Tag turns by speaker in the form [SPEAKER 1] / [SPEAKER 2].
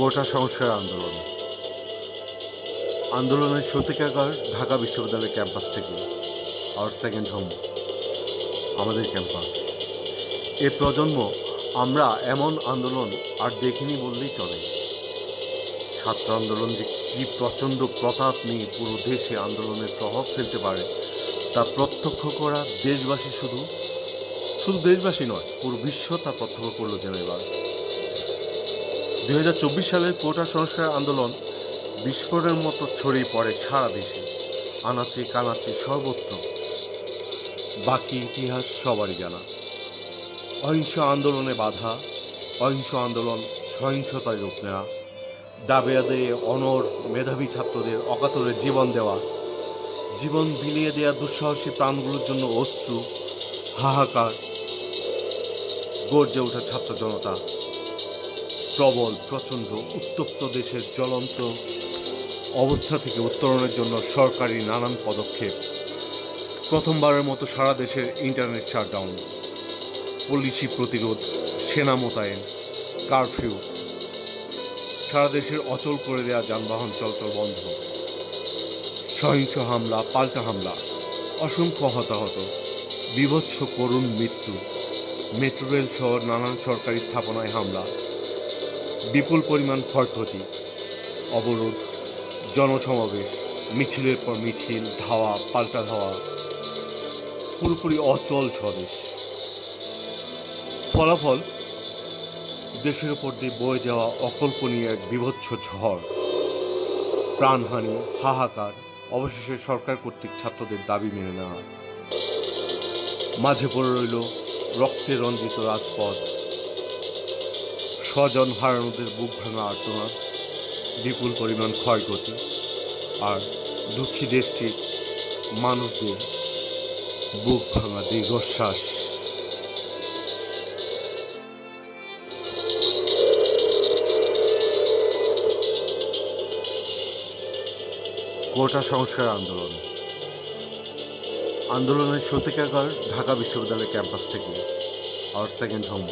[SPEAKER 1] কোটা সংস্কার আন্দোলন। আন্দোলনের সত্যিকার ঢাকা বিশ্ববিদ্যালয় ক্যাম্পাস থেকে আওয়ার সেকেন্ড হোম আমাদের ক্যাম্পাস। এ প্রজন্ম, আমরা এমন আন্দোলন আর দেখিনি বললেই চলে। ছাত্র আন্দোলন যে কী প্রচণ্ড প্রতাপ নিয়ে পুরো দেশে আন্দোলনের প্রভাব ফেলতে পারে, তা প্রত্যক্ষ করা দেশবাসী শুধু শুধু দেশবাসী নয়, পুরো বিশ্ব তা প্রত্যক্ষ করল যেন এবার। দুই হাজার চব্বিশ সালের কোটা সংস্কার আন্দোলন বিস্ফোরণের মতো ছড়িয়ে পড়ে সারা দেশে। আনাচে কানাচে সর্বত্র। বাকি ইতিহাস সবারই জানা। অহিংস আন্দোলনে বাধা, অহিংস আন্দোলন সহিংসতায় রূপ নেওয়া দাবে অনর মেধাবী ছাত্রদের অকাতরে জীবন দেওয়া, জীবন বিলিয়ে দেওয়া দুঃসাহসী প্রাণগুলোর জন্য অশ্রু, হাহাকার, গর্জে ওঠা ছাত্র জনতা। প্রবল, প্রচণ্ড, উত্তপ্ত দেশের জ্বলন্ত অবস্থা থেকে উত্তরণের জন্য সরকারি নানান পদক্ষেপ। প্রথমবারের মতো সারা দেশের ইন্টারনেট শাটডাউন পুলিশি প্রতিরোধ, সেনা মোতায়েন, কারফিউ, সারা দেশের অচল করে দেওয়া যানবাহন চলাচল বন্ধ, সহিংস হামলা, পাল্টা হামলা, অসংখ্য হতাহত, বিভৎস করুণ মৃত্যু, মেট্রো রেল সহ নানান সরকারি স্থাপনায় হামলা বিপুল পরিমাণ ক্ষয়ক্ষতি, অবরোধ, জনসমাবেশ, মিছিলের পর মিছিল, ধাওয়া, পাল্টা ধাওয়া, পুরোপুরি অচল স্বদেশ। ফলাফল? দেশের উপর দিয়ে বয়ে যাওয়া অকল্পনীয় এক বিভৎস ঝড়। প্রাণহানি, হাহাকার, অবশেষে সরকার কর্তৃক ছাত্রদের দাবি মেনে নেওয়া। মাঝে পড়ে রইল রক্তে রঞ্জিত রাজপথ। স্বজন হারানোদের বুক ভাঙা আর্তনাদ, বিপুল পরিমাণ ক্ষয়ক্ষতি আর দুঃখী দেশটির মানুষদের বুক ভাঙা দীর্ঘশ্বাস। কোটা সংস্কার আন্দোলন। আন্দোলনের সত্যিকার ঢাকা বিশ্ববিদ্যালয় ক্যাম্পাস থেকে আওয়ার সেকেন্ড হোম